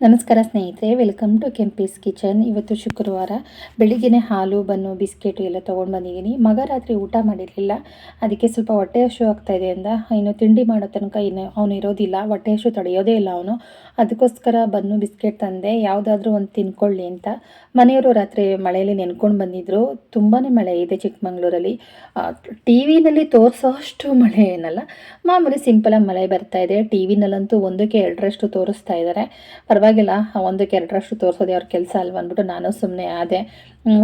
ನಮಸ್ಕಾರ ಸ್ನೇಹಿತರೆ, welcome to Kempee's kitchen. ಇವತ್ತು ಶುಕ್ರವಾರ ಬೆಳಿಗ್ಗೆ ಹಾಲು, ಬನ್ನು, ಬಿಸ್ಕೆಟು ಎಲ್ಲ ತೊಗೊಂಡು ಬಂದಿದ್ದೀನಿ. ಮಗ ರಾತ್ರಿ ಊಟ ಮಾಡಿರಲಿಲ್ಲ. ಅದಕ್ಕೆ ಸ್ವಲ್ಪ ಹೊಟ್ಟೆ ಆಗ್ತಾ ಇದೆ ಅಂದ. ಇನ್ನು ತಿಂಡಿ ಮಾಡೋ ತನಕ ಇನ್ನು ಅವನು ಇರೋದಿಲ್ಲ. ಹೊಟ್ಟೆ ಹಶು ತಡೆಯೋದೇ ಇಲ್ಲ ಅವನು. ಅದಕ್ಕೋಸ್ಕರ ಬನ್ನು, ಬಿಸ್ಕೆಟ್ ತಂದೆ. ಯಾವುದಾದ್ರೂ ಒಂದು ತಿನ್ಕೊಳ್ಳಿ ಅಂತ ಮನೆಯವರು ರಾತ್ರಿ ಮಳೆಯಲ್ಲಿ ನೆನ್ಕೊಂಡು ಬಂದಿದ್ದರು ತುಂಬಾ ಮಳೆ ಇದೆ ಚಿಕ್ಕಮಂಗ್ಳೂರಲ್ಲಿ. ಟಿ ವಿನಲ್ಲಿ ತೋರಿಸೋ ಅಷ್ಟು ಮಳೆ ಏನಲ್ಲ. ಮಾಮೂಲಿ ಸಿಂಪಲಾಗಿ ಮಳೆ ಬರ್ತಾ ಇದೆ. ಟಿ ವಿನಲ್ಲಂತೂ ಒಂದಕ್ಕೆ ಎರಡರಷ್ಟು ತೋರಿಸ್ತಾ ಇದ್ದಾರೆ. ಪರವಾಗಿಲ್ಲ ಒಂದಕ್ಕೆ ಎರಡರಷ್ಟು ತೋರಿಸೋದೇ ಅವ್ರ ಕೆಲಸ ಅಲ್ವ ಅಂದ್ಬಿಟ್ಟು ನಾನು ಸುಮ್ಮನೆ ಆದೆ.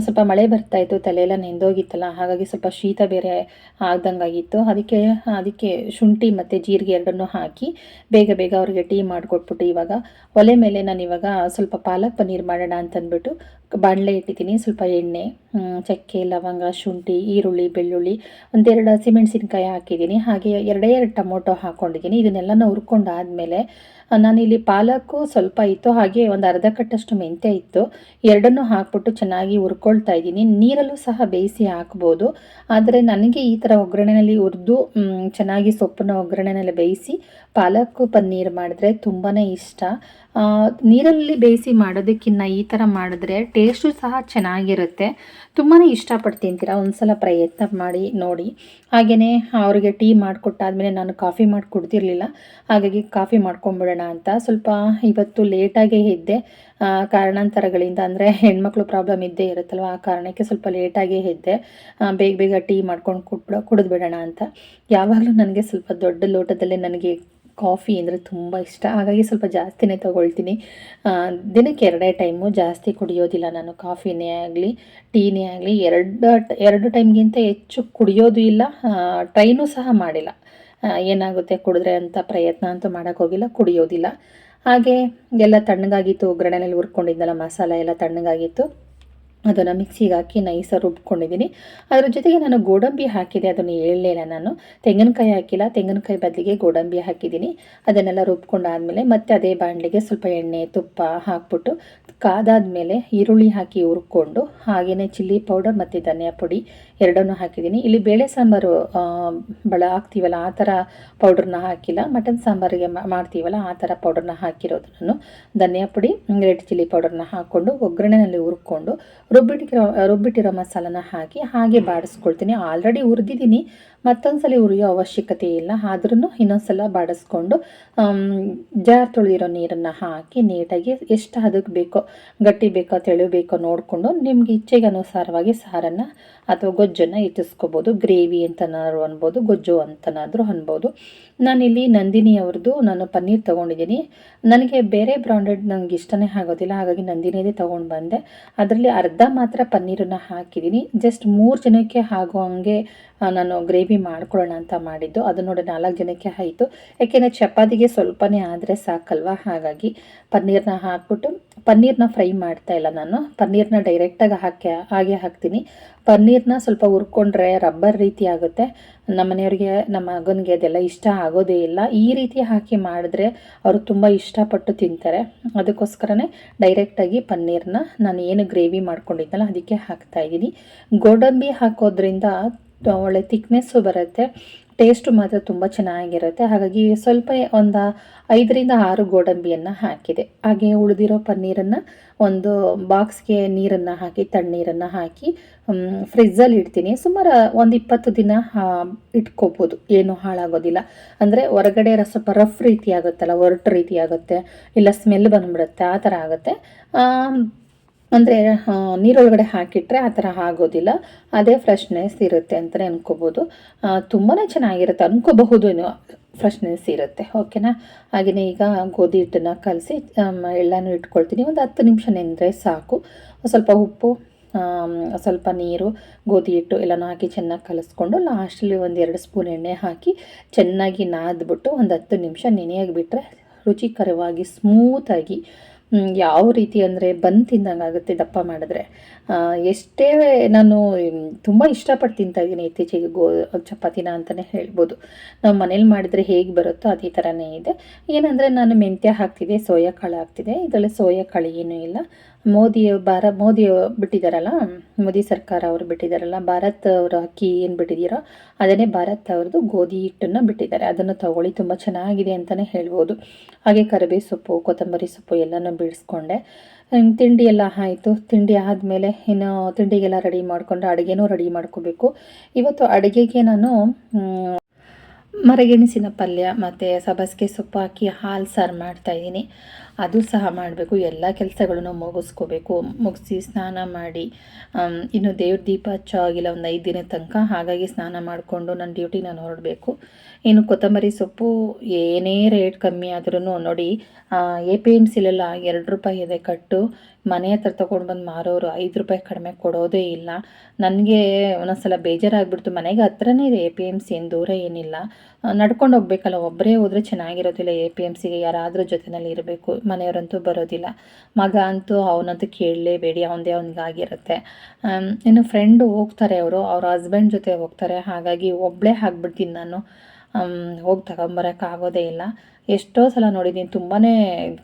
ಸ್ವಲ್ಪ ಮಳೆ ಬರ್ತಾ ಇತ್ತು, ತಲೆಯೆಲ್ಲ ನೆಂದೋಗಿತ್ತಲ್ಲ, ಹಾಗಾಗಿ ಸ್ವಲ್ಪ ಶೀತ ಬೇರೆ ಆಗ್ದಂಗಾಗಿತ್ತು. ಅದಕ್ಕೆ ಅದಕ್ಕೆ ಶುಂಠಿ ಮತ್ತು ಜೀರಿಗೆ ಎರಡನ್ನೂ ಹಾಕಿ ಬೇಗ ಬೇಗ ಅವ್ರಿಗೆ ಟೀ ಮಾಡಿಕೊಟ್ಬಿಟ್ಟು ಇವಾಗ ಒಲೆ ಮೇಲೆ ನಾನು ಇವಾಗ ಸ್ವಲ್ಪ ಪಾಲಕ್ ಪನ್ನೀರ್ ಮಾಡೋಣ ಅಂತಂದ್ಬಿಟ್ಟು ಬಾಣಲೆ ಇಟ್ಟಿದ್ದೀನಿ, ಸ್ವಲ್ಪ ಎಣ್ಣೆ ಚಕ್ಕೆ, ಲವಂಗ, ಶುಂಠಿ, ಈರುಳ್ಳಿ, ಬೆಳ್ಳುಳ್ಳಿ, ಒಂದೆರಡು ಹಸಿಮೆಣಸಿನ್ಕಾಯಿ ಹಾಕಿದ್ದೀನಿ. ಹಾಗೆ ಎರಡೇ ಎರಡು ಟೊಮೊಟೊ ಹಾಕ್ಕೊಂಡಿದ್ದೀನಿ ಇದನ್ನೆಲ್ಲನೂ ಹುರ್ಕೊಂಡಾದಮೇಲೆ ನಾನಿಲ್ಲಿ ಪಾಲಕ್ಕು ಸ್ವಲ್ಪ ಇತ್ತು, ಹಾಗೆ ಒಂದು ಅರ್ಧ ಕಟ್ಟಷ್ಟು ಮೆಂತ್ಯ ಇತ್ತು. ಎರಡನ್ನೂ ಹಾಕ್ಬಿಟ್ಟು ಚೆನ್ನಾಗಿ ಹುರ್ಕೊಳ್ತಾ ಇದ್ದೀನಿ. ನೀರಲ್ಲೂ ಸಹ ಬೇಯಿಸಿ ಹಾಕ್ಬೋದು. ಆದರೆ ನನಗೆ ಈ ಥರ ಒಗ್ಗರಣೆಯಲ್ಲಿ ಹುರಿದು ಚೆನ್ನಾಗಿ ಸೊಪ್ಪನ್ನ ಒಗ್ಗರಣೆಯಲ್ಲಿ ಬೇಯಿಸಿ ಪಾಲಕ್ ಪನ್ನೀರ್ ಮಾಡಿದ್ರೆ ತುಂಬಾ ಇಷ್ಟ. ನೀರಲ್ಲಿ ಬೇಯಿಸಿ ಮಾಡೋದಕ್ಕಿಂತ ಈ ಥರ ಮಾಡಿದ್ರೆ ಟೇಸ್ಟು ಸಹ ಚೆನ್ನಾಗಿರುತ್ತೆ. ತುಂಬಾ ಇಷ್ಟಪಟ್ಟು ತಿಂತೀರ ಒಂದ್ಸಲ ಪ್ರಯತ್ನ ಮಾಡಿ, ನೋಡಿ. ಹಾಗೆಯೇ ಅವ್ರಿಗೆ ಟೀ ಮಾಡಿಕೊಟ್ಟಾದ್ಮೇಲೆ ನಾನು ಕಾಫಿ ಮಾಡಿ ಕುಡ್ದಿರಲಿಲ್ಲ ಹಾಗಾಗಿ ಕಾಫಿ ಮಾಡ್ಕೊಂಬಿಡೋಣ ಅಂತ. ಸ್ವಲ್ಪ ಇವತ್ತು ಲೇಟಾಗೇ ಇದ್ದೆ ಕಾರಣಾಂತರಗಳಿಂದ ಅಂದರೆ ಹೆಣ್ಮಕ್ಳು ಪ್ರಾಬ್ಲಮ್ ಇದ್ದೇ ಇರುತ್ತಲ್ವ? ಆ ಕಾರಣಕ್ಕೆ ಸ್ವಲ್ಪ ಲೇಟಾಗೇ ಇದ್ದೆ ಬೇಗ ಬೇಗ ಟೀ ಮಾಡ್ಕೊಂಡು ಕುಡ್ಬಿಡೋ, ಕುಡಿದ್ಬಿಡೋಣ ಅಂತ. ಯಾವಾಗಲೂ ನನಗೆ ಸ್ವಲ್ಪ ದೊಡ್ಡ ಲೋಟದಲ್ಲೇ ನನಗೆ ಕಾಫಿ ಅಂದರೆ ತುಂಬ ಇಷ್ಟ. ಹಾಗಾಗಿ ಸ್ವಲ್ಪ ಜಾಸ್ತಿನೇ ತೊಗೊಳ್ತೀನಿ. ದಿನಕ್ಕೆ ಎರಡೇ ಟೈಮು ಜಾಸ್ತಿ ಕುಡಿಯೋದಿಲ್ಲ ನಾನು. ಕಾಫಿನೇ ಆಗಲಿ, ಟೀನೇ ಆಗಲಿ, ಎರಡು ಎರಡು ಟೈಮ್ಗಿಂತ ಹೆಚ್ಚು ಕುಡಿಯೋದು ಇಲ್ಲ. ಟ್ರೈನೂ ಸಹ ಮಾಡಿಲ್ಲ. ಏನಾಗುತ್ತೆ ಕುಡಿದ್ರೆ ಅಂತ ಪ್ರಯತ್ನ ಅಂತೂ ಮಾಡೋಕ್ಕೋಗಿಲ್ಲ ಕುಡಿಯೋದಿಲ್ಲ. ಹಾಗೆ ಎಲ್ಲ ತಣ್ಣಗಾಗಿತ್ತು ಒಗ್ಗರಣೆಯಲ್ಲಿ ಹುರ್ಕೊಂಡಿದ್ದಲ್ಲ, ಮಸಾಲೆ ಎಲ್ಲ ತಣ್ಣಗಾಗಿತ್ತು. ಅದನ್ನು ಮಿಕ್ಸಿಗೆ ಹಾಕಿ ನೈಸಾಗಿ ರುಬ್ಕೊಂಡಿದ್ದೀನಿ ಅದರ ಜೊತೆಗೆ ನಾನು ಗೋಡಂಬಿ ಹಾಕಿದೆ, ಅದನ್ನು ಹೇಳಲಿಲ್ಲ ನಾನು. ತೆಂಗಿನಕಾಯಿ ಹಾಕಿಲ್ಲ, ತೆಂಗಿನಕಾಯಿ ಬದಲಿಗೆ ಗೋಡಂಬಿ ಹಾಕಿದ್ದೀನಿ ಅದನ್ನೆಲ್ಲ ರುಬ್ಕೊಂಡಾದಮೇಲೆ ಮತ್ತೆ ಅದೇ ಬಾಣಲಿಗೆ ಸ್ವಲ್ಪ ಎಣ್ಣೆ, ತುಪ್ಪ ಹಾಕ್ಬಿಟ್ಟು ಕಾದಾದ್ಮೇಲೆ ಈರುಳ್ಳಿ ಹಾಕಿ ಹುರ್ಕೊಂಡು ಹಾಗೆಯೇ ಚಿಲ್ಲಿ ಪೌಡರ್ ಮತ್ತು ಧನಿಯಾ ಪುಡಿ ಎರಡನ್ನೂ ಹಾಕಿದ್ದೀನಿ. ಇಲ್ಲಿ ಬೇಳೆ ಸಾಂಬಾರು ಬಳ ಹಾಕ್ತೀವಲ್ಲ, ಆ ಥರ ಪೌಡ್ರನ್ನ ಹಾಕಿಲ್ಲ. ಮಟನ್ ಸಾಂಬಾರಿಗೆ ಮಾಡ್ತೀವಲ್ಲ, ಆ ಥರ ಪೌಡ್ರನ್ನ ಹಾಕಿರೋದು ನಾನು. ಧನಿಯಾ ಪುಡಿ ರೆಡ್ ಚಿಲ್ಲಿ ಪೌಡರ್ನ ಹಾಕ್ಕೊಂಡು ಒಗ್ಗರಣೆಯಲ್ಲಿ ಹುರ್ಕೊಂಡು, ರುಬ್ಬಿಟ್ಟಿರೋ ರುಬ್ಬಿಟ್ಟಿರೋ ಮಸಾಲನ ಹಾಕಿ ಹಾಗೆ ಬಾಡಿಸ್ಕೊಳ್ತೀನಿ. ಆಲ್ರೆಡಿ ಹುರಿದಿದ್ದೀನಿ. ಮತ್ತೊಂದ್ಸಲ ಉರಿಯೋ ಅವಶ್ಯಕತೆ ಇಲ್ಲ. ಆದ್ರೂ ಇನ್ನೊಂದ್ಸಲ ಬಾಡಿಸ್ಕೊಂಡು ಜಾರ್ ತೊಳೆದಿರೋ ನೀರನ್ನು ಹಾಕಿ ನೀಟಾಗಿ ಎಷ್ಟು ಅದಕ್ಕೆ ಬೇಕೋ, ಗಟ್ಟಿ ಬೇಕೋ, ತೆಳು ಬೇಕೋ ನೋಡಿಕೊಂಡು ನಿಮ್ಗೆ ಇಚ್ಛೆಗೆ ಅನುಸಾರವಾಗಿ ಸಾರನ್ನು ಅಥವಾ ಗೊಜ್ಜನ್ನು ಇಟ್ಟಿಸ್ಕೋಬೋದು, ಗ್ರೇವಿ ಅಂತನಾದ್ರು ಅನ್ಬೋದು, ಗೊಜ್ಜು ಅಂತನಾದರೂ ಅನ್ಬೋದು. ನಾನಿಲ್ಲಿ ನಂದಿನಿ ಅವ್ರದ್ದು ನಾನು ಪನ್ನೀರ್ ತಗೊಂಡಿದ್ದೀನಿ. ನನಗೆ ಬೇರೆ ಬ್ರಾಂಡೆಡ್ ನನಗೆ ಇಷ್ಟನೇ ಆಗೋದಿಲ್ಲ, ಹಾಗಾಗಿ ನಂದಿನಿಯದೇ ತೊಗೊಂಡು ಬಂದೆ. ಅದರಲ್ಲಿ ಅರ್ಧ ಮಾತ್ರ ಪನ್ನೀರನ್ನು ಹಾಕಿದ್ದೀನಿ. ಜಸ್ಟ್ ಮೂರು ಜನಕ್ಕೆ ಆಗೋ ಹಂಗೆ ನಾನು ಗ್ರೇವಿ ಮಾಡ್ಕೊಳ್ಳೋಣ ಅಂತ ಮಾಡಿದ್ದು. ಅದು ನೋಡಿ ನಾಲ್ಕು ಜನಕ್ಕೆ ಆಯಿತು. ಯಾಕೆಂದರೆ ಚಪಾತಿಗೆ ಸ್ವಲ್ಪನೇ ಆದರೆ ಸಾಕಲ್ವ? ಹಾಗಾಗಿ ಪನ್ನೀರ್ನ ಹಾಕ್ಬಿಟ್ಟು, ಪನ್ನೀರ್ನ ಫ್ರೈ ಮಾಡ್ತಾ ಇಲ್ಲ ನಾನು. ಪನ್ನೀರ್ನ ಡೈರೆಕ್ಟಾಗಿ ಹಾಕಿ, ಹಾಗೆ ಹಾಕ್ತೀನಿ. ಪನ್ನೀರ್ನ ಸ್ವಲ್ಪ ಹುರ್ಕೊಂಡ್ರೆ ರಬ್ಬರ್ ರೀತಿ ಆಗುತ್ತೆ. ನಮ್ಮ ಮನೆಯವ್ರಿಗೆ, ನಮ್ಮ ಮಗನಿಗೆ ಅದೆಲ್ಲ ಇಷ್ಟ ಆಗೋದೇ ಇಲ್ಲ. ಈ ರೀತಿ ಹಾಕಿ ಮಾಡಿದ್ರೆ ಅವರು ತುಂಬ ಇಷ್ಟಪಟ್ಟು ತಿಂತಾರೆ. ಅದಕ್ಕೋಸ್ಕರನೇ ಡೈರೆಕ್ಟಾಗಿ ಪನ್ನೀರ್ನ ನಾನು ಏನು ಗ್ರೇವಿ ಮಾಡ್ಕೊಂಡಿದ್ದಲ್ಲ ಅದಕ್ಕೆ ಹಾಕ್ತಾ ಇದ್ದೀನಿ. ಗೋಡಂಬಿ ಹಾಕೋದ್ರಿಂದ ಒಳ್ಳೆ ತಿಕ್ನೆಸ್ಸು ಬರುತ್ತೆ. ಟೇಸ್ಟು ಮಾತ್ರ ತುಂಬ ಚೆನ್ನಾಗಿರುತ್ತೆ. ಹಾಗಾಗಿ ಸ್ವಲ್ಪ ಒಂದು ಐದರಿಂದ ಆರು ಗೋಡಂಬಿಯನ್ನು ಹಾಕಿದೆ. ಹಾಗೆ ಉಳಿದಿರೋ ಪನ್ನೀರನ್ನು ಒಂದು ಬಾಕ್ಸ್ಗೆ ನೀರನ್ನು ಹಾಕಿ, ತಣ್ಣೀರನ್ನು ಹಾಕಿ ಫ್ರಿಜ್ಜಲ್ಲಿ ಇಡ್ತೀನಿ. ಸುಮಾರು ಒಂದು ಇಪ್ಪತ್ತು ದಿನ ಇಟ್ಕೋಬೋದು. ಏನು ಹಾಳಾಗೋದಿಲ್ಲ. ಅಂದರೆ ಹೊರಗಡೆ ರಸ ರಫ್ ರೀತಿ ಆಗುತ್ತಲ್ಲ, ಒರಟು ರೀತಿ ಆಗುತ್ತೆ, ಇಲ್ಲ ಸ್ಮೆಲ್ ಬಂದ್ಬಿಡುತ್ತೆ, ಆ ಥರ ಆಗುತ್ತೆ. ಅಂದರೆ ನೀರೊಳಗಡೆ ಹಾಕಿಟ್ರೆ ಆ ಥರ ಆಗೋದಿಲ್ಲ. ಅದೇ ಫ್ರೆಶ್ನೆಸ್ ಇರುತ್ತೆ ಅಂತಲೇ ಅನ್ಕೋಬೋದು. ತುಂಬಾ ಚೆನ್ನಾಗಿರುತ್ತೆ. ಅನ್ಕೋಬಹುದು ಫ್ರೆಶ್ನೆಸ್ ಇರುತ್ತೆ. ಓಕೆನಾ ಹಾಗೆಯೇ ಈಗ ಗೋಧಿ ಹಿಟ್ಟನ್ನು ಕಲಸಿ ಎಲ್ಲನೂ ಇಟ್ಕೊಳ್ತೀನಿ. ಒಂದು ಹತ್ತು ನಿಮಿಷ ನೆಂದರೆ ಸಾಕು. ಸ್ವಲ್ಪ ಉಪ್ಪು ಸ್ವಲ್ಪ ನೀರು, ಗೋಧಿ ಹಿಟ್ಟು ಎಲ್ಲನೂ ಹಾಕಿ ಚೆನ್ನಾಗಿ ಕಲಸ್ಕೊಂಡು ಲಾಸ್ಟಲ್ಲಿ ಒಂದು ಎರಡು ಸ್ಪೂನ್ ಎಣ್ಣೆ ಹಾಕಿ ಚೆನ್ನಾಗಿ ನಾದ್ಬಿಟ್ಟು ಒಂದು ಹತ್ತು ನಿಮಿಷ ನೆನೆಯಾಗಿ ಬಿಟ್ಟರೆ ರುಚಿಕರವಾಗಿ ಸ್ಮೂತಾಗಿ ಯಾವ ರೀತಿ ಅಂದರೆ ಬಂದು ತಿಂದಂಗೆ ಆಗುತ್ತೆ ದಪ್ಪ ಮಾಡಿದ್ರೆ. ಎಷ್ಟೇ ನಾನು ತುಂಬ ಇಷ್ಟಪಟ್ಟು ತಿಂತಾ ಇದ್ದೀನಿ ಇತ್ತೀಚೆಗೆ ಗೋ, ಚಪಾತಿನ ಅಂತಲೇ ಹೇಳ್ಬೋದು. ನಾವು ಮನೇಲಿ ಮಾಡಿದರೆ ಹೇಗೆ ಬರುತ್ತೋ ಅದೇ ಥರನೇ ಇದೆ. ಏನಂದರೆ ನಾನು ಮೆಂತ್ಯ ಹಾಕ್ತಿದ್ದೆ, ಸೋಯಾ ಕಾಳು ಹಾಕ್ತಿದ್ದೆ. ಇದರಲ್ಲಿ ಸೋಯಾ ಕಾಳು ಏನೂ ಇಲ್ಲ. ಮೋದಿ ಭಾರ, ಮೋದಿ ಬಿಟ್ಟಿದ್ದಾರಲ್ಲ ಮೋದಿ ಸರ್ಕಾರ ಅವರು ಬಿಟ್ಟಿದ್ದಾರಲ್ಲ ಭಾರತ್ ಅವರು ಅಕ್ಕಿ ಏನು ಬಿಟ್ಟಿದ್ದೀರೋ ಅದನ್ನೇ ಭಾರತ್ ಅವ್ರದ್ದು ಗೋಧಿ ಹಿಟ್ಟನ್ನು ಬಿಟ್ಟಿದ್ದಾರೆ. ಅದನ್ನು ತಗೊಳ್ಳಿ, ತುಂಬ ಚೆನ್ನಾಗಿದೆ ಅಂತಲೇ ಹೇಳ್ಬೋದು. ಹಾಗೆ ಕರಿಬೇವು ಸೊಪ್ಪು, ಕೊತ್ತಂಬರಿ ಸೊಪ್ಪು ಎಲ್ಲನೂ ಬಿಡಿಸ್ಕೊಂಡೆ. ತಿಂಡಿ ಎಲ್ಲ ಆಯಿತು. ತಿಂಡಿ ಆದಮೇಲೆ ಇನ್ನು ತಿಂಡಿಗೆಲ್ಲ ರೆಡಿ ಮಾಡಿಕೊಂಡು ಅಡುಗೆನೂ ರೆಡಿ ಮಾಡ್ಕೋಬೇಕು. ಇವತ್ತು ಅಡುಗೆಗೆ ನಾನು ಮರಗೆಣಸಿನ ಪಲ್ಯ ಮತ್ತು ಸಬ್ಬಸಿಗೆ ಸೊಪ್ಪು ಹಾಕಿ ಹಾಲು ಸಾರು ಮಾಡ್ತಾಯಿದ್ದೀನಿ ಅದು ಸಹ ಮಾಡಬೇಕು. ಎಲ್ಲ ಕೆಲಸಗಳನ್ನು ಮುಗಿಸ್ಕೋಬೇಕು. ಮುಗಿಸಿ ಸ್ನಾನ ಮಾಡಿ ಇನ್ನು ದೇವ್ರ ದೀಪ ಹಚ್ಚೋ ಆಗಿಲ್ಲ ಒಂದು ಐದು ದಿನ ತನಕ, ಹಾಗಾಗಿ ಸ್ನಾನ ಮಾಡಿಕೊಂಡು ನನ್ನ ಡ್ಯೂಟಿ ನಾನು ಹೊರಡಬೇಕು. ಇನ್ನು ಕೊತ್ತಂಬರಿ ಸೊಪ್ಪು ಏನೇ ರೇಟ್ ಕಮ್ಮಿ ಆದ್ರೂ ನೋಡಿ ಎ ಪಿ ಎಂ ಸಿಲೆಲ್ಲ ಎರಡು ರೂಪಾಯಿ ಇದೆ ಕಟ್ಟು. ಮನೆ ಹತ್ರ ತೊಗೊಂಡು ಬಂದು ಮಾರೋರು ಐದು ರೂಪಾಯಿ ಕಡಿಮೆ ಕೊಡೋದೇ ಇಲ್ಲ. ನನಗೆ ಒಂದೊಂದ್ಸಲ ಬೇಜಾರಾಗ್ಬಿಡ್ತು. ಮನೆಗೆ ಹತ್ರನೇ ಇದೆ ಎ ಪಿ ಎಂ ಸಿ ಏನು ದೂರ ಏನಿಲ್ಲ. ನಡ್ಕೊಂಡು ಹೋಗ್ಬೇಕಲ್ಲ ಒಬ್ಬರೇ ಹೋದರೆ ಚೆನ್ನಾಗಿರೋದಿಲ್ಲ, ಎ ಪಿ ಎಂ ಸಿಗೆ ಯಾರಾದರೂ ಜೊತೆಯಲ್ಲಿ ಇರಬೇಕು, ಮನೆಯವರಂತೂ ಬರೋದಿಲ್ಲ. ಮಗ ಅಂತೂ ಅವನಂತೂ ಕೇಳಲೇಬೇಡಿ, ಅವನದೇ ಅವನಿಗಾಗಿರುತ್ತೆ. ಇನ್ನು ಫ್ರೆಂಡು ಹೋಗ್ತಾರೆ ಅವರು, ಅವ್ರ ಹಸ್ಬೆಂಡ್ ಜೊತೆ ಹೋಗ್ತಾರೆ, ಹಾಗಾಗಿ ಒಬ್ಬಳೇ ಹಾಕ್ಬಿಡ್ತೀನಿ ನಾನು. ಹೋಗಿ ತಗೊಂಬರೋಕ್ಕಾಗೋದೇ ಇಲ್ಲ. ಎಷ್ಟೋ ಸಲ ನೋಡಿದ್ದೀನಿ ತುಂಬಾ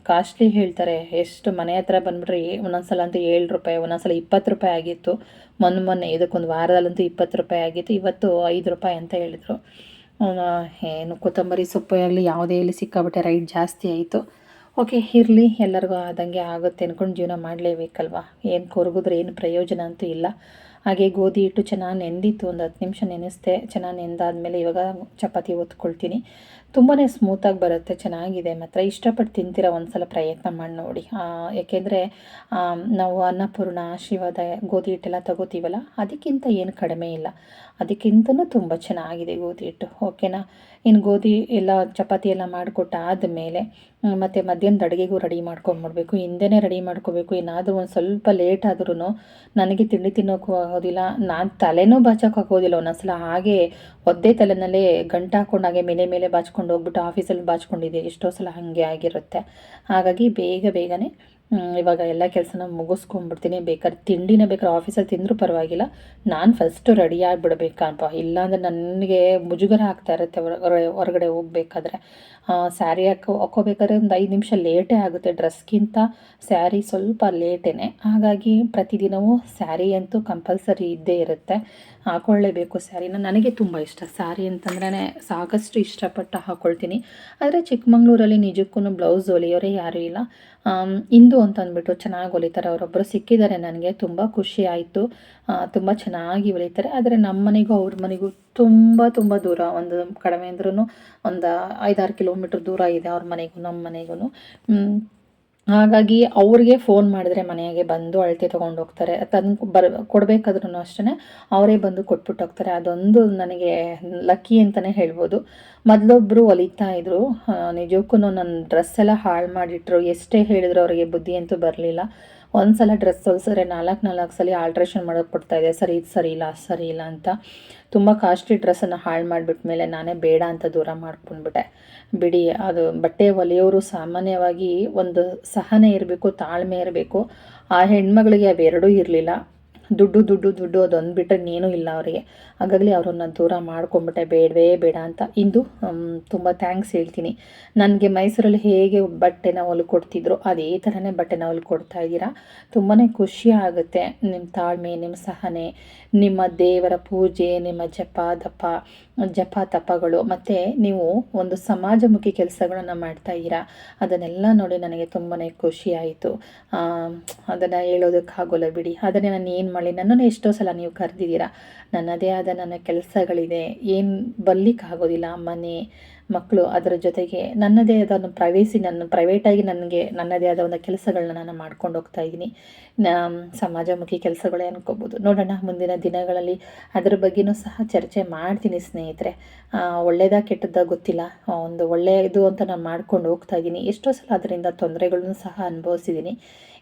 ಕಾಸ್ಟ್ಲಿ ಹೇಳ್ತಾರೆ. ಎಷ್ಟು ಮನೆ ಹತ್ರ ಬಂದುಬಿಟ್ರೆ ಒಂದೊಂದು ಸಲ ಅಂತೂ ಏಳು ರೂಪಾಯಿ ಒಂದೊಂದು ಸಲ ಇಪ್ಪತ್ತು ರೂಪಾಯಿ ಆಗಿತ್ತು. ಮೊನ್ನೆ ಮೊನ್ನೆ, ಇದಕ್ಕೊಂದು ವಾರದಲ್ಲಂತೂ ಇಪ್ಪತ್ತು ರೂಪಾಯಿ ಆಗಿತ್ತು, ಇವತ್ತು ಐದು ರೂಪಾಯಿ ಅಂತ ಹೇಳಿದರು. ಏನು, ಕೊತ್ತಂಬರಿ ಸೊಪ್ಪು ಆಗಲಿ ಯಾವುದೇ ಇಲ್ಲಿ ಸಿಕ್ಕಾಬಿಟ್ಟೆ ರೈಟ್ ಜಾಸ್ತಿ ಆಯಿತು. ಓಕೆ ಇರಲಿ, ಎಲ್ಲರಿಗೂ ಆದಂಗೆ ಆಗುತ್ತೆ ಅಂದ್ಕೊಂಡು ಜೀವನ ಮಾಡಲೇಬೇಕಲ್ವ? ಏನು ಕೊರಗಿದ್ರೆ ಏನು ಪ್ರಯೋಜನ ಅಂತೂ ಇಲ್ಲ. ಹಾಗೆ ಗೋಧಿ ಹಿಟ್ಟು ಚೆನ್ನಾಗಿ ನೆಂದಿತ್ತು, ಒಂದು ಹತ್ತು ನಿಮಿಷ ನೆನೆಸ್ದೆ, ಚೆನ್ನಾಗಿ ನೆಂದಾದಮೇಲೆ ಇವಾಗ ಚಪಾತಿ ಹೊತ್ಕೊಳ್ತೀನಿ. ತುಂಬಾ ಸ್ಮೂತಾಗಿ ಬರುತ್ತೆ, ಚೆನ್ನಾಗಿದೆ. ಮಾತ್ರ ಇಷ್ಟಪಟ್ಟು ತಿಂತೀರ ಒಂದ್ಸಲ ಪ್ರಯತ್ನ ಮಾಡಿ ನೋಡಿ. ಯಾಕೆಂದರೆ ನಾವು ಅನ್ನಪೂರ್ಣ ಆಶೀರ್ವಾದ, ಗೋಧಿ ಹಿಟ್ಟೆಲ್ಲ ತಗೋತೀವಲ್ಲ, ಅದಕ್ಕಿಂತ ಏನು ಕಡಿಮೆ ಇಲ್ಲ. ಅದಕ್ಕಿಂತನೂ ತುಂಬ ಚೆನ್ನಾಗಿದೆ ಗೋಧಿ ಹಿಟ್ಟು. ಓಕೆನಾ? ಇನ್ನು ಗೋಧಿ ಎಲ್ಲ, ಚಪಾತಿ ಎಲ್ಲ ಮಾಡಿಕೊಟ್ಟಾದಮೇಲೆ ಮತ್ತು ಮಧ್ಯಾಹ್ನದ ಅಡುಗೆಗೂ ರೆಡಿ ಮಾಡ್ಕೊಂಡ್ಬಿಡ್ಬೇಕು. ಹಿಂದೆನೇ ರೆಡಿ ಮಾಡ್ಕೋಬೇಕು. ಏನಾದರೂ ಒಂದು ಸ್ವಲ್ಪ ಲೇಟ್ ಆದ್ರೂ ನನಗೆ ತಿಂಡಿ ತಿನ್ನೋಕ್ಕೂ ಆಗೋದಿಲ್ಲ. ನಾನು ತಲೆನೂ ಬಾಚೋಕೆ ಆಗೋದಿಲ್ಲ. ಒಂದೊಂದ್ಸಲ ಹಾಗೆ ಒದ್ದೆ ತಲೆನಲ್ಲೇ ಗಂಟು ಹಾಕೊಂಡಾಗೆ ಮೇಲೆ ಮೇಲೆ ಬಾಚ್ಕೊಂಡು ಹೋಗ್ಬಿಟ್ಟು ಆಫೀಸಲ್ಲಿ ಬಾಚ್ಕೊಂಡಿದ್ದೆ. ಎಷ್ಟೋ ಸಲ ಹಾಗೆ ಆಗಿರುತ್ತೆ. ಹಾಗಾಗಿ ಬೇಗ ಬೇಗನೆ ಇವಾಗ ಎಲ್ಲ ಕೆಲಸನ ಮುಗಿಸ್ಕೊಂಡ್ಬಿಡ್ತೀನಿ. ಬೇಕಾದ್ರೆ ತಿಂಡಿನ ಬೇಕಾದ್ರೆ ಆಫೀಸಲ್ಲಿ ತಿಂದರೂ ಪರವಾಗಿಲ್ಲ. ನಾನು ಫಸ್ಟು ರೆಡಿ ಆಗಿಬಿಡ್ಬೇಕಪ್ಪ. ಇಲ್ಲಾಂದರೆ ನನಗೆ ಮುಜುಗರ ಆಗ್ತಾ ಇರುತ್ತೆ. ಹೊರಗಡೆ ಹೋಗ್ಬೇಕಾದ್ರೆ. ಸ್ಯಾರಿ ಹಾಕೋ ಹಾಕೋಬೇಕಾದ್ರೆ ಒಂದು ಐದು ನಿಮಿಷ ಲೇಟೇ ಆಗುತ್ತೆ ಡ್ರೆಸ್ಗಿಂತ. ಸ್ಯಾರಿ ಸ್ವಲ್ಪ ಲೇಟೇ ಹಾಗಾಗಿ ಪ್ರತಿದಿನವೂ ಸ್ಯಾರಿ ಅಂತೂ ಕಂಪಲ್ಸರಿ ಇದ್ದೇ ಇರುತ್ತೆ. ಹಾಕ್ಕೊಳ್ಳೇಬೇಕು ಸ್ಯಾರಿನ. ನನಗೆ ತುಂಬ ಇಷ್ಟ. ಸ್ಯಾರಿ ಅಂತಂದ್ರೆ ಸಾಕಷ್ಟು ಇಷ್ಟಪಟ್ಟು ಹಾಕ್ಕೊಳ್ತೀನಿ ಆದರೆ ಚಿಕ್ಕಮಂಗ್ಳೂರಲ್ಲಿ ನಿಜಕ್ಕೂ ಬ್ಲೌಸ್ ಹೊಲಿಯೋರೇ ಯಾರೂ ಇಲ್ಲ. ಇಂದು ಅಂತ ಅಂದ್ಬಿಟ್ಟು ಚೆನ್ನಾಗಿ ಹೊಲಿತಾರೆ ಅವರೊಬ್ಬರು ಸಿಕ್ಕಿದ್ದಾರೆ ನನಗೆ. ತುಂಬ ಖುಷಿ ಆಯಿತು. ತುಂಬ ಚೆನ್ನಾಗಿ ಹೊಲಿತಾರೆ ಆದರೆ ನಮ್ಮ ಮನೆಗೂ ಅವ್ರ ಮನೆಗೂ ತುಂಬ ತುಂಬ ದೂರ. ಒಂದು ಕಡಿಮೆ ಅಂದ್ರೂ ಒಂದು ಐದಾರು ಕಿಲೋಮೀಟ್ರ್ ದೂರ ಇದೆ ಅವ್ರ ಮನೆಗೂ ನಮ್ಮ ಮನೆಗೂ ಹಾಗಾಗಿ ಅವ್ರಿಗೆ ಫೋನ್ ಮಾಡಿದ್ರೆ ಮನೆಗೆ ಬಂದು ಅಳತೆ ತೊಗೊಂಡು ಹೋಗ್ತಾರೆ. ತಂದು ಬರ್ ಕೊಡಬೇಕಾದ್ರೂ ಅಷ್ಟೇ ಅವರೇ ಬಂದು ಕೊಟ್ಬಿಟ್ಟು ಹೋಗ್ತಾರೆ. ಅದೊಂದು ನನಗೆ ಲಕ್ಕಿ ಅಂತಲೇ ಹೇಳ್ಬೋದು. ಮೊದಲೊಬ್ಬರು ಒಲಿತಾ ಇದ್ರು. ನಿಜಕ್ಕೂ ನನ್ನ ಡ್ರೆಸ್ ಎಲ್ಲ ಹಾಳು ಮಾಡಿಟ್ರು. ಎಷ್ಟೇ ಹೇಳಿದ್ರು ಅವರಿಗೆ ಬುದ್ಧಿ ಅಂತೂ ಬರಲಿಲ್ಲ. ಒಂದು ಸಲ ಡ್ರೆಸ್ ಹೊಲ್ಸಿದ್ರೆ ನಾಲ್ಕು ನಾಲ್ಕು ಸಲ ಆಲ್ಟ್ರೇಷನ್ ಮಾಡೋಕೆ ಇದೆ. ಸರಿ, ಇದು ಸರಿ ಇಲ್ಲ ಸರಿ ಇಲ್ಲ ಅಂತ ತುಂಬ ಕಾಸ್ಟ್ಲಿ ಡ್ರೆಸ್ಸನ್ನು ಹಾಳು ಮಾಡಿಬಿಟ್ಮೇಲೆ ನಾನೇ ಬೇಡ ಅಂತ ದೂರ ಮಾಡ್ಕೊಂಡ್ಬಿಟ್ಟೆ. ಬಿಡಿ, ಅದು ಬಟ್ಟೆ ಹೊಲಿಯೋರು ಸಾಮಾನ್ಯವಾಗಿ ಒಂದು ಸಹನೆ ಇರಬೇಕು, ತಾಳ್ಮೆ ಇರಬೇಕು. ಆ ಹೆಣ್ಮಗಳಿಗೆ ಅವೆರಡೂ ಇರಲಿಲ್ಲ. ದುಡ್ಡು ದುಡ್ಡು ದುಡ್ಡು ಅದೊಂದು ಬಿಟ್ಟರೆ ನೀನು ಇಲ್ಲ ಅವರಿಗೆ. ಹಾಗಾಗಲಿ ಅವ್ರನ್ನ ದೂರ ಮಾಡ್ಕೊಂಬಿಟ್ಟೆ, ಬೇಡವೇ ಬೇಡ ಅಂತ ಇಂದು ತುಂಬ ಥ್ಯಾಂಕ್ಸ್ ಹೇಳ್ತೀನಿ. ನನಗೆ ಮೈಸೂರಲ್ಲಿ ಹೇಗೆ ಬಟ್ಟೆನ ಹೊಲ್ಕೊಡ್ತಿದ್ರು, ಅದೇ ಥರನೇ ಬಟ್ಟೆನ ಹೊಲ್ಕೊಡ್ತಾ ಇದ್ದೀರಾ? ತುಂಬಾ ಖುಷಿ ಆಗುತ್ತೆ. ನಿಮ್ಮ ತಾಳ್ಮೆ ನಿಮ್ಮ ಸಹನೆ, ನಿಮ್ಮ ದೇವರ ಪೂಜೆ, ನಿಮ್ಮ ಜಪ ದಪ, ಜಪ ತಪಗಳು, ಮತ್ತು ನೀವು ಒಂದು ಸಮಾಜಮುಖಿ ಕೆಲಸಗಳನ್ನು ಮಾಡ್ತಾ ಇದ್ದೀರಾ? ಅದನ್ನೆಲ್ಲ ನೋಡಿ ನನಗೆ ತುಂಬಾ ಖುಷಿ ಆಯಿತು. ಅದನ್ನು ಹೇಳೋದಕ್ಕಾಗೋಲ್ಲ ಬಿಡಿ. ಅದನ್ನೇ ನಾನು ಏನು ಮಾಡಿ ನನ್ನನ್ನು ಎಷ್ಟೋ ಸಲ ನೀವು ಕರೆದಿದ್ದೀರಾ? ನನ್ನದೇ ಆದ ನನ್ನ ಕೆಲಸಗಳಿದೆ. ಏನು ಬರ್ಲಿಕ್ಕಾಗೋದಿಲ್ಲ ಮನೆ, ಮಕ್ಕಳು ಅದರ ಜೊತೆಗೆ ನನ್ನದೇ ಆದ ಒಂದು ಪ್ರೈವೇಸಿ ನನ್ನ ಪ್ರೈವೇಟಾಗಿ ನನಗೆ ನನ್ನದೇ ಆದ ಒಂದು ಕೆಲಸಗಳನ್ನ ನಾನು ಮಾಡ್ಕೊಂಡು ಹೋಗ್ತಾ ಇದ್ದೀನಿ. ಸಮಾಜಮುಖಿ ಕೆಲಸಗಳೇ ಅನ್ಕೋಬೋದು. ನೋಡೋಣ, ಮುಂದಿನ ದಿನಗಳಲ್ಲಿ ಅದರ ಬಗ್ಗೆಯೂ ಸಹ ಚರ್ಚೆ ಮಾಡ್ತೀನಿ ಸ್ನೇಹಿತರೆ. ಒಳ್ಳೇದಾ ಕೆಟ್ಟದ್ದಾ ಗೊತ್ತಿಲ್ಲ. ಒಂದು ಒಳ್ಳೆಯದು ಅಂತ ನಾನು ಮಾಡ್ಕೊಂಡು ಹೋಗ್ತಾ ಇದ್ದೀನಿ. ಎಷ್ಟೋ ಸಲ ಅದರಿಂದ ತೊಂದರೆಗಳನ್ನೂ ಸಹ ಅನುಭವಿಸಿದ್ದೀನಿ.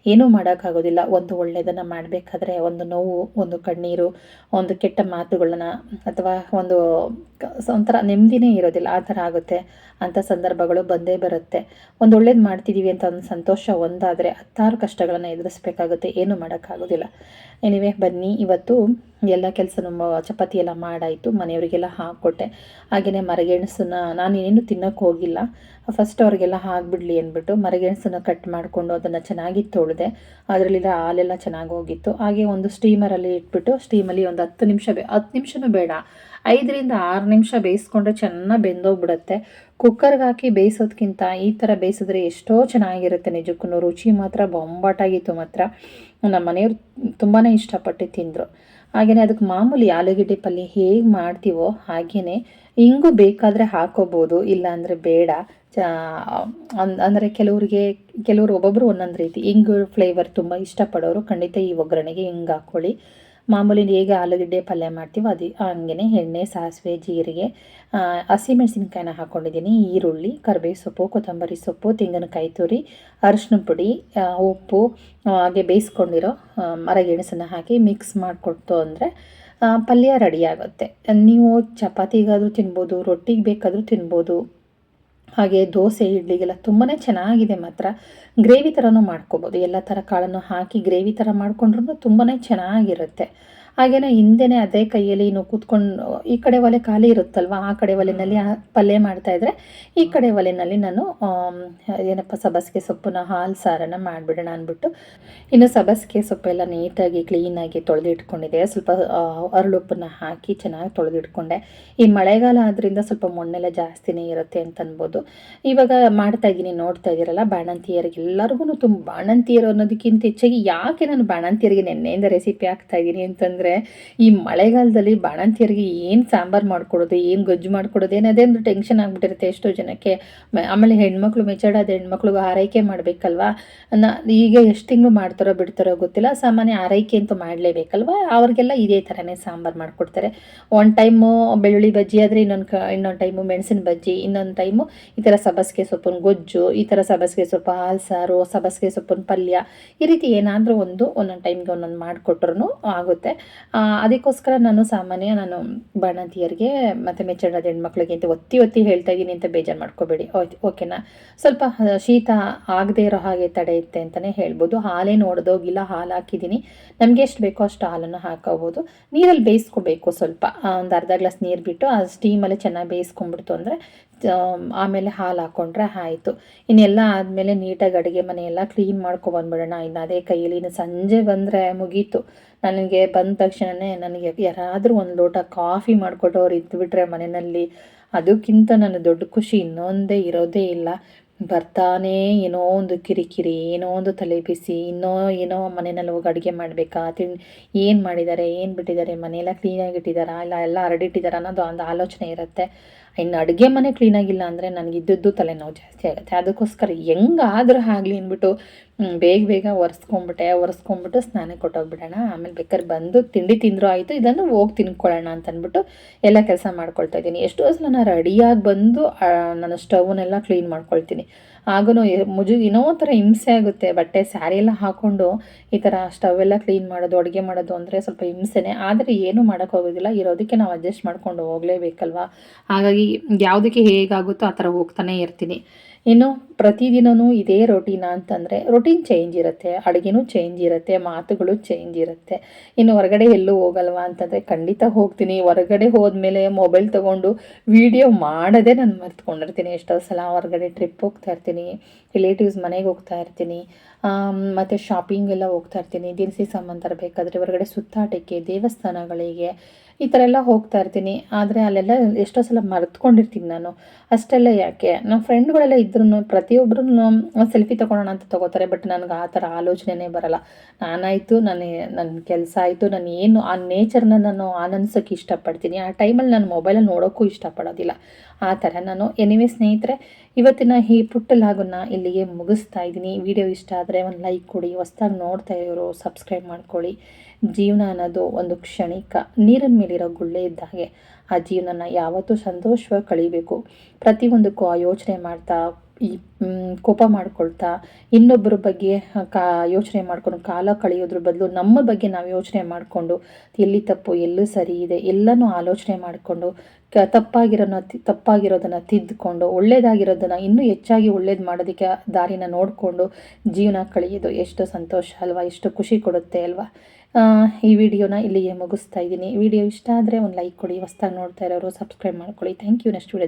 ಏನೂ ಮಾಡೋಕ್ಕಾಗೋದಿಲ್ಲ. ಒಂದು ಒಳ್ಳೆಯದನ್ನು ಮಾಡಬೇಕಾದ್ರೆ ಒಂದು ನೋವು, ಒಂದು ಕಣ್ಣೀರು, ಒಂದು ಕೆಟ್ಟ ಮಾತುಗಳನ್ನ ಅಥವಾ ಒಂದು ಒಂಥರ ನೆಮ್ಮದಿನೇ ಇರೋದಿಲ್ಲ. ಆ ಥರ ಆಗುತ್ತೆ. ಅಂಥ ಸಂದರ್ಭಗಳು ಬಂದೇ ಬರುತ್ತೆ. ಒಂದು ಒಳ್ಳೇದು ಮಾಡ್ತಿದ್ದೀವಿ ಅಂತ ಒಂದು ಸಂತೋಷ ಒಂದಾದರೆ ಹತ್ತಾರು ಕಷ್ಟಗಳನ್ನು ಎದುರಿಸ್ಬೇಕಾಗುತ್ತೆ. ಏನೂ ಮಾಡೋಕ್ಕಾಗೋದಿಲ್ಲ. ಎನಿವೆ ಬನ್ನಿ. ಇವತ್ತು ಎಲ್ಲ ಕೆಲಸನೂ ಚಪಾತಿ ಎಲ್ಲ ಮಾಡಾಯಿತು, ಮನೆಯವರಿಗೆಲ್ಲ ಹಾಕ್ಕೊಟ್ಟೆ ಹಾಗೆಯೇ ಮರಗೆಣಸನ್ನ ನಾನು ಏನು ತಿನ್ನೋಕ್ಕೆ ಹೋಗಿಲ್ಲ. ಫಸ್ಟ್ ಅವ್ರಿಗೆಲ್ಲ ಹಾಕ್ಬಿಡ್ಲಿ ಅಂದ್ಬಿಟ್ಟು ಮರಗೆಣಸನ್ನ ಕಟ್ ಮಾಡಿಕೊಂಡು ಅದನ್ನು ಚೆನ್ನಾಗಿ ತೊಳೆದೆ, ಅದರಲ್ಲಿರೋ ಹಾಲೆಲ್ಲ ಚೆನ್ನಾಗಿ ಹೋಗಿತ್ತು. ಹಾಗೆ ಒಂದು ಸ್ಟೀಮರಲ್ಲಿ ಇಟ್ಬಿಟ್ಟು ಸ್ಟೀಮಲ್ಲಿ ಒಂದು ಹತ್ತು ನಿಮಿಷ ಬೇ, ಹತ್ತು ನಿಮಿಷನೂ ಬೇಡ. ಐದರಿಂದ ಆರು ನಿಮಿಷ ಬೇಯಿಸ್ಕೊಂಡ್ರೆ ಚೆನ್ನಾಗಿ ಬೆಂದೋಗ್ಬಿಡುತ್ತೆ. ಕುಕ್ಕರ್ಗೆ ಹಾಕಿ ಬೇಯಿಸೋದ್ಕಿಂತ ಈ ಥರ ಬೇಯಿಸಿದ್ರೆ ಎಷ್ಟೋ ಚೆನ್ನಾಗಿರುತ್ತೆ ನಿಜಕ್ಕೂ. ರುಚಿ ಮಾತ್ರ ಬೊಂಬಾಟಾಗಿತ್ತು ಮಾತ್ರ. ನಮ್ಮ ಮನೆಯವ್ರು ತುಂಬಾ ಇಷ್ಟಪಟ್ಟು ತಿಂದರು. ಹಾಗೆಯೇ ಅದಕ್ಕೆ ಮಾಮೂಲಿ ಆಲೂಗಡ್ಡೆ ಪಲ್ಯ ಹೇಗೆ ಮಾಡ್ತೀವೋ ಹಾಗೆಯೇ ಹಿಂಗೂ ಬೇಕಾದರೆ ಹಾಕೋಬೋದು, ಇಲ್ಲಾಂದರೆ ಬೇಡ. ಅಂದರೆ ಕೆಲವರಿಗೆ, ಕೆಲವರು ಒಬ್ಬೊಬ್ಬರು ಒಂದೊಂದು ರೀತಿ. ಹಿಂಗು ಫ್ಲೇವರ್ ತುಂಬ ಇಷ್ಟಪಡೋರು ಖಂಡಿತ ಈ ಒಗ್ಗರಣೆಗೆ ಹಿಂಗೆ ಹಾಕ್ಕೊಳ್ಳಿ ಮಾಮೂಲಿ ಹೇಗೆ ಆಲೂಗಡ್ಡೆ ಪಲ್ಯ ಮಾಡ್ತೀವೋ. ಅದು ಹಂಗೆ ಎಣ್ಣೆ, ಸಾಸಿವೆ, ಜೀರಿಗೆ ಹಸಿಮೆಣಸಿನ್ಕಾಯಿನ ಹಾಕ್ಕೊಂಡಿದ್ದೀನಿ ಈರುಳ್ಳಿ ಕರಿಬೇವು ಸೊಪ್ಪು, ಕೊತ್ತಂಬರಿ ಸೊಪ್ಪು, ತೆಂಗಿನಕಾಯಿ ತುರಿ ಅರಿಶಿನ ಪುಡಿ ಉಪ್ಪು ಹಾಗೆ ಬೇಯಿಸ್ಕೊಂಡಿರೋ ಮರಗೆಣಸನ್ನು ಹಾಕಿ ಮಿಕ್ಸ್ ಮಾಡಿಕೊಡ್ತು ಅಂದರೆ ಪಲ್ಯ ರೆಡಿ ಆಗುತ್ತೆ. ನೀವು ಚಪಾತಿಗಾದರೂ ತಿನ್ಬೋದು, ರೊಟ್ಟಿಗೆ ಬೇಕಾದರೂ ತಿನ್ಬೋದು. ಹಾಗೆ ದೋಸೆ, ಇಡ್ಲಿಗೆಲ್ಲ ತುಂಬಾ ಚೆನ್ನಾಗಿದೆ ಮಾತ್ರ. ಗ್ರೇವಿ ಥರನೂ ಮಾಡ್ಕೋಬೋದು. ಎಲ್ಲ ಥರ ಕಾಳನ್ನು ಹಾಕಿ ಗ್ರೇವಿ ಥರ ಮಾಡ್ಕೊಂಡ್ರೂ ತುಂಬಾ ಚೆನ್ನಾಗಿರುತ್ತೆ. ಹಾಗೆಯೇ ಹಿಂದೆನೇ ಅದೇ ಕೈಯಲ್ಲಿ ಇನ್ನು ಕೂತ್ಕೊಂಡು ಈ ಕಡೆ ಒಲೆ ಖಾಲಿ ಇರುತ್ತಲ್ವಾ ಆ ಕಡೆ ಒಲೆನಲ್ಲಿ ಆ ಪಲ್ಯ ಮಾಡ್ತಾಯಿದ್ರೆ ಈ ಕಡೆ ಒಲೆನಲ್ಲಿ ನಾನು ಏನಪ್ಪ ಸಬ್ಬಸಿಗೆ ಸೊಪ್ಪನ್ನ ಹಾಲು ಸಾರನ್ನ ಮಾಡಿಬಿಡೋಣ ಅಂದ್ಬಿಟ್ಟು ಇನ್ನು ಸಬಸಿಗೆ ಸೊಪ್ಪೆಲ್ಲ ನೀಟಾಗಿ ಕ್ಲೀನಾಗಿ ತೊಳೆದಿಟ್ಕೊಂಡಿದ್ದೆ. ಸ್ವಲ್ಪ ಅರಳು ಉಪ್ಪನ್ನ ಹಾಕಿ ಚೆನ್ನಾಗಿ ತೊಳೆದಿಟ್ಕೊಂಡೆ. ಈ ಮಳೆಗಾಲ ಆದ್ರಿಂದ ಸ್ವಲ್ಪ ಮಣ್ಣೆಲ್ಲ ಜಾಸ್ತಿನೇ ಇರುತ್ತೆ ಅಂತ ಅನ್ಬೋದು. ಇವಾಗ ಮಾಡ್ತಾ ಇದ್ದೀನಿ ನೋಡ್ತಾ ಇದ್ದೀರಲ್ಲ ಬಾಣಂತಿಯರಿಗೆ ಎಲ್ಲರಿಗೂ ತುಂಬ ಬಾಣಂತಿಯರು ಅನ್ನೋದಕ್ಕಿಂತ ಹೆಚ್ಚಾಗಿ ಯಾಕೆ ನಾನು ಬಾಣಂತಿಯರಿಗೆ ನೆನ್ನೆಯಿಂದ ರೆಸಿಪಿ ಹಾಕ್ತಾ ಇದ್ದೀನಿ ಅಂತಂದರೆ ಈ ಮಳೆಗಾಲದಲ್ಲಿ ಬಾಣಂತಿಯರಿಗೆ ಏನು ಸಾಂಬಾರು ಮಾಡ್ಕೊಡೋದು, ಏನು ಗೊಜ್ಜು ಮಾಡ್ಕೊಡೋದು ಒಂದು ಟೆನ್ಷನ್ ಆಗಿಬಿಟ್ಟಿರುತ್ತೆ ಎಷ್ಟೋ ಜನಕ್ಕೆ. ಆಮೇಲೆ ಹೆಣ್ಮಕ್ಳು ಮೆಚರ್ಡಾದ ಹೆಣ್ಮಕ್ಳಿಗೆ ಆರೈಕೆ ಮಾಡಬೇಕಲ್ವಾ? ನಾ, ಈಗ ಎಷ್ಟು ತಿಂಗಳು ಮಾಡ್ತಾರೋ ಬಿಡ್ತಾರೋ ಗೊತ್ತಿಲ್ಲ, ಸಾಮಾನ್ಯ ಆರೈಕೆ ಅಂತೂ ಮಾಡಲೇಬೇಕಲ್ವಾ? ಅವ್ರಿಗೆಲ್ಲ ಇದೇ ಥರನೇ ಸಾಂಬಾರು ಮಾಡಿಕೊಡ್ತಾರೆ. ಒಂದು ಟೈಮು ಬೆಳ್ಳುಳ್ಳಿ ಬಜ್ಜಿ ಆದರೆ ಇನ್ನೊಂದು ಕ, ಇನ್ನೊಂದು ಟೈಮು ಮೆಣಸಿನ ಬಜ್ಜಿ, ಇನ್ನೊಂದು ಟೈಮು ಈ ಥರ ಸಬ್ಬಸಿಗೆ ಸೊಪ್ಪಿನ ಗೊಜ್ಜು, ಈ ಥರ ಸಬ್ಬಸಿಗೆ ಸೊಪ್ಪು ಹಾಲು ಸಾರು, ಸಬ್ಬಸಿಗೆ ಸೊಪ್ಪಿನ ಪಲ್ಯ, ಈ ರೀತಿ ಏನಾದರೂ ಒಂದು ಒಂದೊಂದು ಟೈಮ್ಗೆ ಒಂದೊಂದು ಮಾಡಿಕೊಟ್ರು ಆಗುತ್ತೆ. ಅದಕ್ಕೋಸ್ಕರ ನಾನು ಸಾಮಾನ್ಯ ನಾನು ಬಾಣಂತಿಯರಿಗೆ ಮತ್ತು ಮೆಚ್ಚಣದ ಹೆಣ್ಮಕ್ಳಿಗೆ ಅಂತ ಒತ್ತಿ ಒತ್ತಿ ಹೇಳ್ತಾ ಇದ್ದೀನಿ ಅಂತ ಬೇಜಾರು ಮಾಡ್ಕೋಬೇಡಿ. ಓಕೆ ಓಕೆನಾ ಸ್ವಲ್ಪ ಶೀತ ಆಗದೇ ಇರೋ ಹಾಗೆ ತಡೆಯುತ್ತೆ ಅಂತಲೇ ಹೇಳ್ಬೋದು. ಹಾಲೇನು ಒಡೆದೋಗಿಲ್ಲ ಹಾಲು ಹಾಕಿದ್ದೀನಿ. ನಮಗೆ ಎಷ್ಟು ಬೇಕೋ ಅಷ್ಟು ಹಾಲನ್ನು ಹಾಕೋಬೋದು. ನೀರಲ್ಲಿ ಬೇಯಿಸ್ಕೋಬೇಕು ಸ್ವಲ್ಪ. ಒಂದು ಅರ್ಧ ಗ್ಲಾಸ್ ನೀರು ಬಿಟ್ಟು ಆ ಸ್ಟೀಮಲ್ಲಿ ಚೆನ್ನಾಗಿ ಬೇಯಿಸ್ಕೊಂಡ್ಬಿಡ್ತು ಅಂದರೆ ಆಮೇಲೆ ಹಾಲು ಹಾಕ್ಕೊಂಡ್ರೆ ಆಯಿತು. ಇನ್ನೆಲ್ಲ ಆದಮೇಲೆ ನೀಟಾಗಿ ಅಡುಗೆ ಮನೆಯೆಲ್ಲ ಕ್ಲೀನ್ ಮಾಡ್ಕೊಬಂದ್ಬಿಡೋಣ ಇನ್ನು ಅದೇ ಕೈಯಲ್ಲಿ ಇನ್ನು ಸಂಜೆ ಬಂದರೆ ಮುಗೀತು. ನನಗೆ ಬಂದ ತಕ್ಷಣವೇ ನನಗೆ ಯಾರಾದರೂ ಒಂದು ಲೋಟ ಕಾಫಿ ಮಾಡಿಕೊಟ್ಟವ್ರು ಇದ್ದುಬಿಟ್ರೆ ಮನೆಯಲ್ಲಿ. ಅದಕ್ಕಿಂತ ನನ್ನ ದೊಡ್ಡ ಖುಷಿ ಇನ್ನೊಂದೇ ಇರೋದೇ ಇಲ್ಲ. ಬರ್ತಾನೆ ಏನೋ ಒಂದು ಕಿರಿಕಿರಿ, ಏನೋ ಒಂದು ತಲೆ ಬಿಸಿ ಇನ್ನೋ ಏನೋ ಮನೆಯಲ್ಲಿ ಹೋಗಿ ಅಡುಗೆ ಮಾಡಬೇಕಾ? ತಿನ್, ಏನು ಮಾಡಿದ್ದಾರೆ, ಏನು ಬಿಟ್ಟಿದ್ದಾರೆ? ಮನೆಯೆಲ್ಲ ಕ್ಲೀನಾಗಿ ಇಟ್ಟಿದ್ದಾರಾ? ಇಲ್ಲ ಎಲ್ಲ ಹರಡಿಟ್ಟಿದ್ದಾರಾ ಅನ್ನೋದು ಒಂದು ಆಲೋಚನೆ ಇರುತ್ತೆ. ಇನ್ನು ಅಡುಗೆ ಮನೆ ಕ್ಲೀನಾಗಿಲ್ಲ ಅಂದರೆ ನನಗೆ ಇದ್ದದ್ದು ತಲೆನೋವು ಜಾಸ್ತಿ ಆಗುತ್ತೆ. ಅದಕ್ಕೋಸ್ಕರ ಹೆಂಗಾದ್ರೂ ಆಗಲಿ ಅಂದ್ಬಿಟ್ಟು ಬೇಗ ಬೇಗ ಒರೆಸ್ಕೊಂಬಿಟ್ಟೆ, ಒರೆಸ್ಕೊಂಬಿಟ್ಟು ಸ್ನಾನಕ್ಕೆ ಕೊಟ್ಟೋಗ್ಬಿಡೋಣ. ಆಮೇಲೆ ಬೇಕಾದ್ರೆ ಬಂದು ತಿಂಡಿ ತಿಂದರೂ ಆಯಿತು, ಇದನ್ನು ಹೋಗಿ ತಿನ್ಕೊಳ್ಳೋಣ ಅಂತ ಅಂದ್ಬಿಟ್ಟು ಎಲ್ಲ ಕೆಲಸ ಮಾಡ್ಕೊಳ್ತಾ ಇದ್ದೀನಿ. ಎಷ್ಟೋ ಸಲ ನಾನು ರೆಡಿಯಾಗಿ ಬಂದು ನಾನು ಸ್ಟವ್ನೆಲ್ಲ ಕ್ಲೀನ್ ಮಾಡ್ಕೊಳ್ತೀನಿ. ಆಗೂ ಮುಜು ಏನೋ ಒಂಥರ ಹಿಂಸೆ ಆಗುತ್ತೆ. ಬಟ್ಟೆ, ಸ್ಯಾರಿ ಎಲ್ಲ ಹಾಕ್ಕೊಂಡು ಈ ಥರ ಸ್ಟವ್ ಎಲ್ಲ ಕ್ಲೀನ್ ಮಾಡೋದು, ಅಡುಗೆ ಮಾಡೋದು ಅಂದರೆ ಸ್ವಲ್ಪ ಹಿಂಸೆನೇ. ಆದರೆ ಏನೂ ಮಾಡೋಕ್ಕೋಗೋದಿಲ್ಲ ಇರೋದಕ್ಕೆ ನಾವು ಅಡ್ಜಸ್ಟ್ ಮಾಡ್ಕೊಂಡು ಹೋಗಲೇಬೇಕಲ್ವಾ? ಹಾಗಾಗಿ, ಯಾವುದಕ್ಕೆ ಹೇಗಾಗುತ್ತೋ ಆ ಥರ ಹೋಗ್ತಾನೆ ಇರ್ತೀನಿ. ಇನ್ನು ಪ್ರತಿದಿನವೂ ಇದೇ ರೊಟೀನ ಅಂತಂದರೆ ರೊಟೀನ್ ಚೇಂಜ್ ಇರುತ್ತೆ, ಅಡುಗೆನೂ ಚೇಂಜ್ ಇರುತ್ತೆ, ಮಾತುಗಳು ಚೇಂಜ್ ಇರುತ್ತೆ. ಇನ್ನು ಹೊರಗಡೆ ಎಲ್ಲೂ ಹೋಗಲ್ವಾ ಅಂತಂದರೆ ಖಂಡಿತ ಹೋಗ್ತೀನಿ. ಹೊರಗಡೆ ಹೋದ್ಮೇಲೆ ಮೊಬೈಲ್ ತೊಗೊಂಡು ವಿಡಿಯೋ ಮಾಡೋದೇ ನಾನು ಮರ್ತ್ಕೊಂಡಿರ್ತೀನಿ. ಎಷ್ಟೋ ಸಲ ಹೊರಗಡೆ ಟ್ರಿಪ್ ಹೋಗ್ತಾ ಇರ್ತೀನಿ ರಿಲೇಟಿವ್ಸ್ ಮನೆಗೆ ಹೋಗ್ತಾ ಇರ್ತೀನಿ ಮತ್ತು ಶಾಪಿಂಗ್ ಎಲ್ಲ ಹೋಗ್ತಾ ಇರ್ತೀನಿ. ದಿನಸಿ ಸಾಮಾನು ತರಬೇಕಾದ್ರೆ ಹೊರಗಡೆ ಸುತ್ತಾಟಕ್ಕೆ ದೇವಸ್ಥಾನಗಳಿಗೆ ಈ ಥರ ಎಲ್ಲ ಹೋಗ್ತಾ ಇರ್ತೀನಿ. ಆದರೆ ಅಲ್ಲೆಲ್ಲ ಎಷ್ಟೋ ಸಲ ಮರೆತ್ಕೊಂಡಿರ್ತೀನಿ ನಾನು. ಅಷ್ಟೆಲ್ಲ ಯಾಕೆ? ನಮ್ಮ ಫ್ರೆಂಡ್ಗಳೆಲ್ಲ ಇದ್ರೂ ಪ್ರತಿಯೊಬ್ಬರೂ ಸೆಲ್ಫಿ ತೊಗೊಳೋಣ ಅಂತ ತೊಗೋತಾರೆ, ಬಟ್ ನನಗೆ ಆ ಥರ ಆಲೋಚನೆನೇ ಬರಲ್ಲ. ನಾನಾಯಿತು ನಾನು ನನ್ನ ಕೆಲಸ ಆಯಿತು, ನಾನು ಏನು, ಆ ನೇಚರ್ನ ನಾನು ಆನಂದಿಸೋಕ್ಕೆ ಇಷ್ಟಪಡ್ತೀನಿ. ಆ ಟೈಮಲ್ಲಿ ನಾನು ಮೊಬೈಲಲ್ಲಿ ನೋಡೋಕ್ಕೂ ಇಷ್ಟಪಡೋದಿಲ್ಲ. ಆ ಥರ ನಾನು. ಎನಿವೆ ಸ್ನೇಹಿತರೆ, ಇವತ್ತಿನ ಈ ಪುಟ್ಟ ಲಾಗನ್ನ ಇಲ್ಲಿಗೆ ಮುಗಿಸ್ತಾ ಇದ್ದೀನಿ. ವಿಡಿಯೋ ಇಷ್ಟ ಆದರೆ ಒಂದು ಲೈಕ್ ಕೊಡಿ, ಹೊಸ್ದಾಗಿ ನೋಡ್ತಾ ಇರೋರು ಸಬ್ಸ್ಕ್ರೈಬ್ ಮಾಡ್ಕೊಳ್ಳಿ. ಜೀವನ ಅನ್ನೋದು ಒಂದು ಕ್ಷಣಿಕ ನೀರಿನ ಮೇಲಿರೋ ಗುಳ್ಳೆ ಇದ್ದ ಹಾಗೆ. ಆ ಜೀವನನ ಯಾವತ್ತೂ ಸಂತೋಷವಾಗಿ ಕಳಿಬೇಕು. ಪ್ರತಿಯೊಂದಕ್ಕೂ ಆ ಯೋಚನೆ ಮಾಡ್ತಾ, ಈ ಕೋಪ ಮಾಡ್ಕೊಳ್ತಾ, ಇನ್ನೊಬ್ಬರ ಬಗ್ಗೆ ಕಾ, ಯೋಚನೆ ಮಾಡ್ಕೊಂಡು ಕಾಲ ಕಳೆಯೋದ್ರ ಬದಲು ನಮ್ಮ ಬಗ್ಗೆ ನಾವು ಯೋಚನೆ ಮಾಡಿಕೊಂಡು, ಎಲ್ಲಿ ತಪ್ಪು, ಎಲ್ಲೂ ಸರಿ ಇದೆ, ಎಲ್ಲನೂ ಆಲೋಚನೆ ಮಾಡಿಕೊಂಡು, ಕ, ತಪ್ಪಾಗಿರೋನ, ತಪ್ಪಾಗಿರೋದನ್ನು ತಿದ್ದುಕೊಂಡು ಒಳ್ಳೇದಾಗಿರೋದನ್ನು ಇನ್ನೂ ಹೆಚ್ಚಾಗಿ ಒಳ್ಳೇದು ಮಾಡೋದಕ್ಕೆ ದಾರಿನ ನೋಡಿಕೊಂಡು ಜೀವನ ಕಳೆಯೋದು ಎಷ್ಟು ಸಂತೋಷ ಅಲ್ವಾ, ಎಷ್ಟು ಖುಷಿ ಕೊಡುತ್ತೆ ಅಲ್ವಾ. ಈ ವಿಡಿಯೋನ ಇಲ್ಲಿಗೆ ಮುಗಿಸ್ತಾ ಇದ್ದೀನಿ. ವಿಡಿಯೋ ಇಷ್ಟ ಆದರೆ ಒಂದು ಲೈಕ್ ಕೊಡಿ. ಹೊಸ್ದಾಗಿ ನೋಡ್ತಾ ಇರೋರು ಸಬ್ಸ್ಕ್ರೈಬ್ ಮಾಡ್ಕೊಳ್ಳಿ. Thank you next video